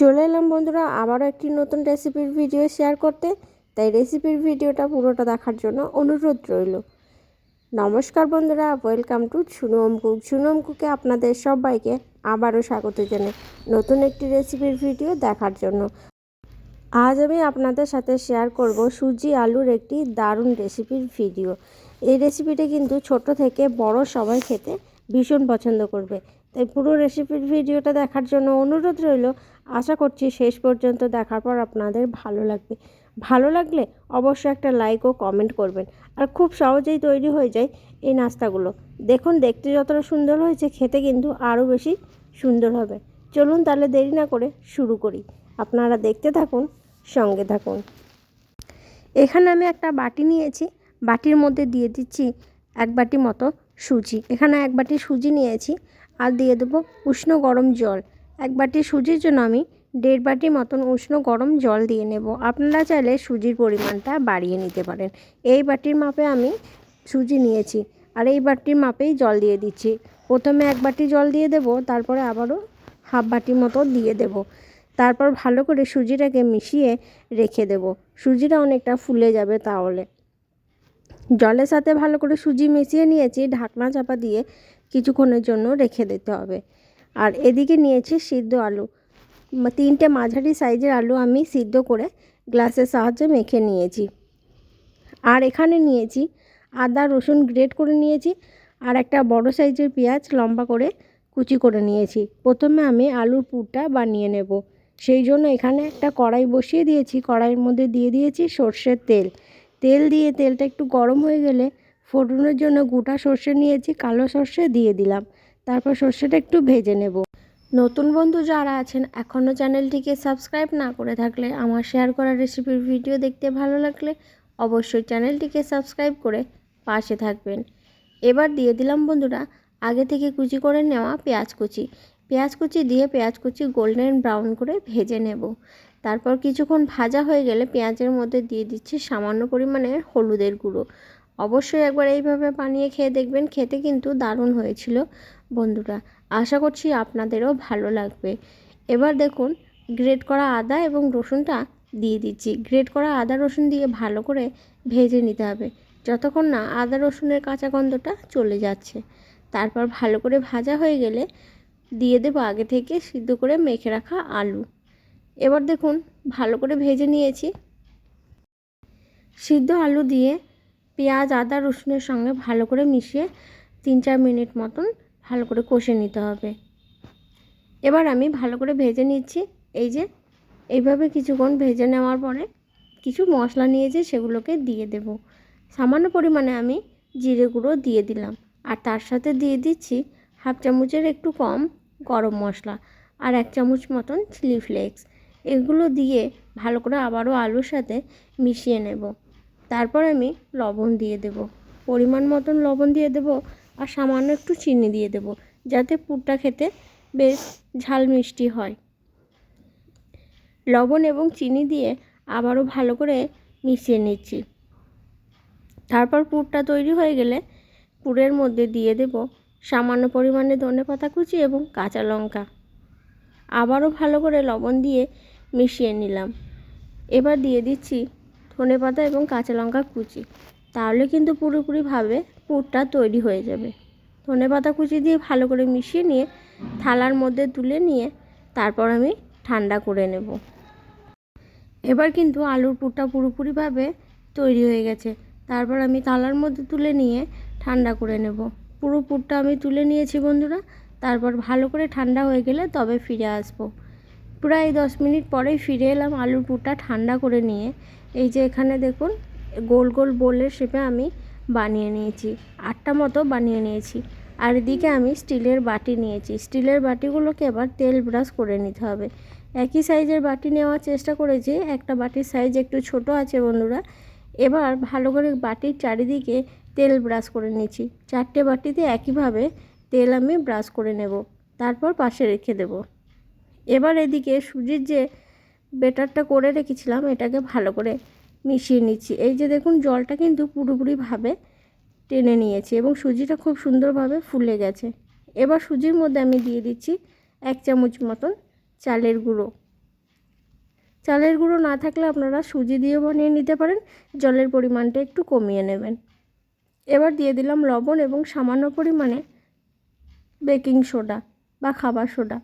চলে এলাম বন্ধুরা আবারও একটি নতুন রেসিপির ভিডিও শেয়ার করতে। তাই রেসিপির ভিডিওটা পুরোটা দেখার জন্য অনুরোধ রইল। নমস্কার বন্ধুরা, welcome to Sunam cook. Sunam কুকে আপনাদের সবাইকে আবারও স্বাগত জানাই নতুন একটি রেসিপির ভিডিও দেখার জন্য। আজ আমি আপনাদের সাথে শেয়ার করব সুজি আলুর একটি দারুণ রেসিপির ভিডিও। এই রেসিপিটা কিন্তু ছোট থেকে বড় সবাই খেতে ভীষণ পছন্দ করবে। তাই পুরো রেসিপির ভিডিওটা দেখার জন্য অনুরোধ রইল আশা করছি শেষ পর্যন্ত দেখার পর আপনাদের ভালো লাগবে। ভালো লাগলে অবশ্যই একটা লাইক ও কমেন্ট করবেন। আর খুব সহজেই তৈরি হয়ে যায় এই নাস্তাগুলো। দেখুন, দেখতে যতটা সুন্দর হয়েছে, খেতে কিন্তু আরও বেশি সুন্দর হবে। চলুন তাহলে দেরি না করে শুরু করি। আপনারা দেখতে থাকুন, সঙ্গে থাকুন। এখানে আমি একটা বাটি নিয়েছি। বাটির মধ্যে দিয়ে দিচ্ছি এক বাটি মতো সুজি। এখানে এক বাটি সুজি নিয়েছি। আর দিয়ে দেবো উষ্ণ গরম জল। এক বাটি সুজির জন্য আমি দেড় বাটি মতন উষ্ণ গরম জল দিয়ে নেব। আপনারা চাইলে সুজির পরিমাণটা বাড়িয়ে নিতে পারেন। এই বাটির মাপে আমি সুজি নিয়েছি আর এই বাটির মাপেই জল দিয়ে দিচ্ছি। প্রথমে এক বাটি জল দিয়ে দেব, তারপরে আবারও হাফ বাটি মতো দিয়ে দেব। তারপর ভালো করে সুজিটাকে মিশিয়ে রেখে দেব। সুজিটা অনেকটা ফুলে যাবে তাহলে। জলের সাথে ভালো করে সুজি মিশিয়ে নিয়েছি, ঢাকনা চাপা দিয়ে কিছুক্ষণের জন্য রেখে দিতে হবে। আর এদিকে নিয়েছি সিদ্ধ আলু। তিনটে মাঝারি সাইজের আলু আমি সিদ্ধ করে গ্লাসের সাহায্যে মেখে নিয়েছি। আর এখানে নিয়েছি আদা, রসুন গ্রেট করে নিয়েছি আর একটা বড় সাইজের পেঁয়াজ লম্বা করে কুচি করে নিয়েছি। প্রথমে আমি আলুর পুরটা বানিয়ে নেব। সেই জন্য এখানে একটা কড়াই বসিয়ে দিয়েছি। কড়াইয়ের মধ্যে দিয়ে দিয়েছি সর্ষের তেল। তেল দিয়ে তেলটা একটু গরম হয়ে গেলে ফোড়নের জন্য গোটা সর্ষে নিয়েছি, কালো সর্ষে দিয়ে দিলাম। তারপর সর্ষেটা একটু ভেজে নেব। নতুন বন্ধু যারা আছেন এখনও চ্যানেলটিকে সাবস্ক্রাইব না করে থাকলে আমার শেয়ার করা রেসিপির ভিডিও দেখতে ভালো লাগলে অবশ্যই চ্যানেলটিকে সাবস্ক্রাইব করে পাশে থাকবেন। এবার দিয়ে দিলাম বন্ধুরা, আগে থেকে কুচি করে নেওয়া পেঁয়াজ কুচি। পেঁয়াজ কুচি দিয়ে পেঁয়াজ কুচি গোল্ডেন ব্রাউন করে ভেজে নেব। তারপর কিছুক্ষণ ভাজা হয়ে গেলে পেঁয়াজের মধ্যে দিয়ে দিচ্ছি সামান্য পরিমাণের হলুদের গুঁড়ো। অবশ্যই একবার এইভাবে বানিয়ে খেয়ে দেখবেন, খেতে কিন্তু দারুণ হয়েছিল। বন্ধুরা, আশা করছি আপনাদেরও ভালো লাগবে। এবার দেখুন, গ্রেট করা আদা এবং রসুনটা দিয়ে দিচ্ছি। গ্রেট করা আদা রসুন দিয়ে ভালো করে ভেজে নিতে হবে। যতক্ষণ না আদা রসুনের কাঁচা গন্ধটা চলে যাচ্ছে। তারপর ভালো করে ভাজা হয়ে গেলে দিয়ে দেবো আগে থেকে সিদ্ধ করে মেখে রাখা আলু। এবার দেখুন, ভালো করে ভেজে নিয়েছি। সিদ্ধ আলু দিয়ে পেঁয়াজ, আদা, রসুনের সঙ্গে ভালো করে মিশিয়ে তিন চার মিনিট মতন ভালো করে কষে নিতে হবে। এবার আমি ভালো করে ভেজে নিচ্ছি। এই যে এইভাবে কিছুক্ষণ ভেজে নেওয়ার পরে কিছু মশলা নিয়েছি, সেগুলোকে দিয়ে দেব। সামান্য পরিমাণে আমি জিরে গুঁড়ো দিয়ে দিলাম। আর তার সাথে দিয়ে দিচ্ছি হাফ চামচের একটু কম গরম মশলা আর এক চামচ মতন চিলি ফ্লেক্স। এগুলো দিয়ে ভালো করে আবারও আলুর সাথে মিশিয়ে নেব। তারপর আমি লবণ দিয়ে দেব। পরিমাণ মতন লবণ দিয়ে দেব আর সামান্য একটু চিনি দিয়ে দেব যাতে পুরটা খেতে বেশ ঝাল মিষ্টি হয়। লবণ এবং চিনি দিয়ে আবারও ভালো করে মিশিয়ে নিচ্ছি। তারপর পুরটা তৈরি হয়ে গেলে পুরের মধ্যে দিয়ে দেব সামান্য পরিমাণে ধনে পাতা কুচি এবং কাঁচা লঙ্কা। আবারও ভালো করে লবণ দিয়ে মিশিয়ে নিলাম। এবার দিয়ে দিচ্ছি ধনে পাতা এবং কাঁচা লঙ্কা কুচি। তাহলে কিন্তু পুরোপুরিভাবে পুরটা তৈরি হয়ে যাবে। ধনে পাতা কুচি দিয়ে ভালো করে মিশিয়ে নিয়ে থালার মধ্যে তুলে নিয়ে তারপর আমি ঠান্ডা করে নেব। এবার কিন্তু আলুর পুরটা পুরোপুরিভাবে তৈরি হয়ে গেছে। তারপর আমি থালার মধ্যে তুলে নিয়ে ঠান্ডা করে নেব। পুরো পুরটা আমি তুলে নিয়েছি বন্ধুরা। তারপর ভালো করে ঠান্ডা হয়ে গেলে তবে ফিরে আসব। প্রায় দশ মিনিট পরেই ফিরে এলাম আলুর পুরটা ঠান্ডা করে নিয়ে। এই যে এখানে দেখুন, গোল গোল বোলের শেপে আমি বানিয়ে নিয়েছি, আটটা মতো বানিয়ে নিয়েছি। আর এদিকে আমি স্টিলের বাটি নিয়েছি। স্টিলের বাটিগুলোকে এবার তেল ব্রাশ করে নিতে হবে। একই সাইজের বাটি নেওয়ার চেষ্টা করেছি, একটা বাটির সাইজ একটু ছোট আছে বন্ধুরা। এবার ভালো করে বাটির চারিদিকে তেল ব্রাশ করে নিয়েছি। চারটে বাটিতে একইভাবে তেল আমি ব্রাশ করে নেব। তারপর পাশে রেখে দেব। এবার এদিকে সুজির যে বেটারটা করে রেখেছিলাম, এটাকে ভালো করে মিশিয়ে নিচ্ছি। এই যে দেখুন, জলটা কিন্তু পুরোপুরিভাবে টেনে নিয়েছি এবং সুজিটা খুব সুন্দরভাবে ফুলে গেছে। এবার সুজির মধ্যে আমি দিয়ে দিচ্ছি এক চামচ মতন চালের গুঁড়ো। চালের গুঁড়ো না থাকলে আপনারা সুজি দিয়েও বানিয়ে নিতে পারেন, জলের পরিমাণটা একটু কমিয়ে নেবেন। এবার দিয়ে দিলাম লবণ এবং সামান্য পরিমাণে বেকিং সোডা বা খাবার সোডা।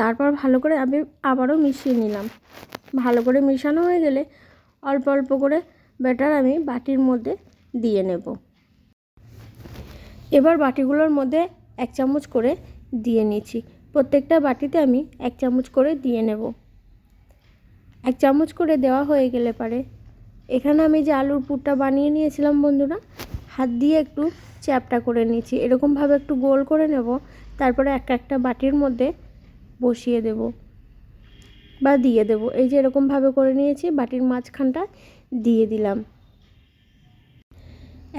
তারপর ভালো করে আমি আবারও মিশিয়ে নিলাম। ভালো করে মেশানো হয়ে গেলে অল্প অল্প করে ব্যাটার আমি বাটির মধ্যে দিয়ে নেব। এবার বাটিগুলোর মধ্যে এক চামচ করে দিয়ে নিচ্ছি। প্রত্যেকটা বাটিতে আমি এক চামচ করে দিয়ে নেব। এক চামচ করে দেওয়া হয়ে গেলে পারে। এখানে আমি যে আলুর পুরটা বানিয়ে নিয়েছিলাম বন্ধুরা, হাত দিয়ে একটু চ্যাপটা করে নিচ্ছি। এরকমভাবে একটু গোল করে নেব। তারপরে একটা একটা বাটির মধ্যে বসিয়ে দেব বা দিয়ে দেব। এই যে এরকমভাবে করে নিয়েছি, বাটির মাঝখানটা দিয়ে দিলাম।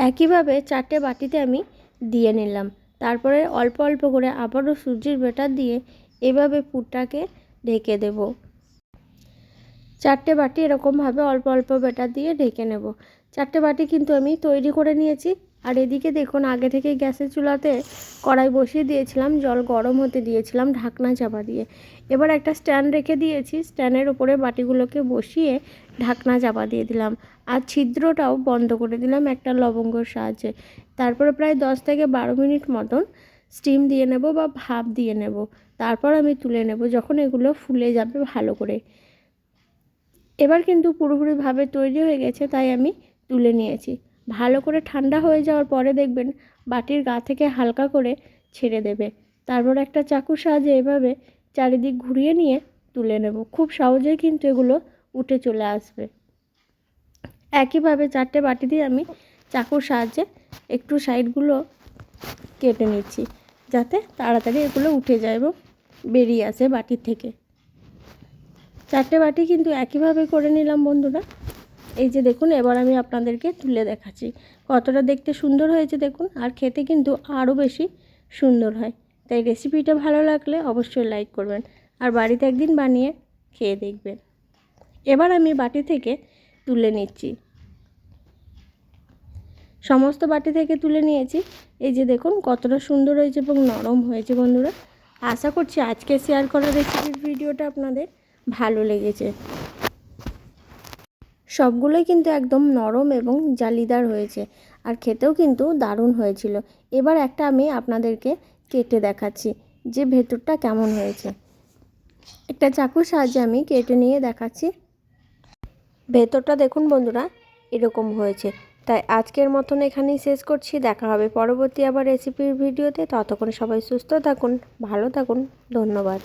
একইভাবে চারটে বাটিতে আমি দিয়ে নিলাম। তারপরে অল্প অল্প করে আবারও সুজির বেটার দিয়ে এভাবে পুরটাকে ঢেকে দেব। চারটে বাটি এরকমভাবে অল্প অল্প বেটার দিয়ে ঢেকে নেব। চারটে বাটি কিন্তু আমি তৈরি করে নিয়েছি। আর এদিকে দেখুন, আগে থেকে গ্যাসের চুলাতে কড়াই বসিয়ে দিয়েছিলাম, জল গরম হতে দিয়েছিলাম ঢাকনা চাপা দিয়ে। এবার একটা স্ট্যান্ড রেখে দিয়েছি, স্ট্যান্ডের উপরে বাটিগুলোকে বসিয়ে ঢাকনা চাপা দিয়ে দিলাম। আর ছিদ্রটাও বন্ধ করে দিলাম একটা লবঙ্গর সাহায্যে। তারপরে প্রায় দশ থেকে বারো মিনিট মতন স্টিম দিয়ে নেব বা ভাপ দিয়ে নেব। তারপর আমি তুলে নেব যখন এগুলো ফুলে যাবে ভালো করে। এবার কিন্তু পুরোপুরিভাবে তৈরি হয়ে গেছে, তাই আমি তুলে নিয়েছি। ভালো করে ঠান্ডা হয়ে যাওয়ার পরে দেখবেন বাটির গা থেকে হালকা করে ছেড়ে দেবে। তারপর একটা চাকুর সাহায্যে এভাবে চারিদিক ঘুরিয়ে নিয়ে তুলে নেব। খুব সহজেই কিন্তু এগুলো উঠে চলে আসবে। একইভাবে চারটে বাটি দিয়ে আমি চাকুর সাহায্যে একটু সাইডগুলো কেটে নিচ্ছি যাতে তাড়াতাড়ি এগুলো উঠে যায় এবং বেরিয়ে আসে বাটির থেকে। চারটে বাটি কিন্তু একইভাবে করে নিলাম বন্ধুরা। এই যে দেখুন, এবার আমি আপনাদেরকে তুলে দেখাচ্ছি। কতটা দেখতে সুন্দর হয়েছে দেখুন, আর খেতে কিন্তু আরও বেশি সুন্দর হয়। তাই রেসিপিটা ভালো লাগলে অবশ্যই লাইক করবেন, আর বাড়িতে একদিন বানিয়ে খেয়ে দেখবেন। এবার আমি বাটি থেকে তুলে নিচ্ছি। সমস্ত বাটি থেকে তুলে নিয়েছি। এই যে দেখুন, কতটা সুন্দর হয়েছে এবং নরম হয়েছে বন্ধুরা। আশা করছি আজকে শেয়ার করা রেসিপির ভিডিওটা আপনাদের ভালো লেগেছে। সবগুলোই কিন্তু একদম নরম এবং জালিদার হয়েছে। আর খেতেও কিন্তু দারুণ হয়েছিল। এবার একটা আমি আপনাদেরকে কেটে দেখাচ্ছি যে ভেতরটা কেমন হয়েছে। একটা চাকুর সাহায্যে আমি কেটে নিয়ে দেখাচ্ছি। ভেতরটা দেখুন বন্ধুরা, এরকম হয়েছে। তাই আজকের মতন এখানেই শেষ করছি। দেখা হবে পরবর্তী আবার রেসিপির ভিডিওতে। ততক্ষণ সবাই সুস্থ থাকুন, ভালো থাকুন। ধন্যবাদ।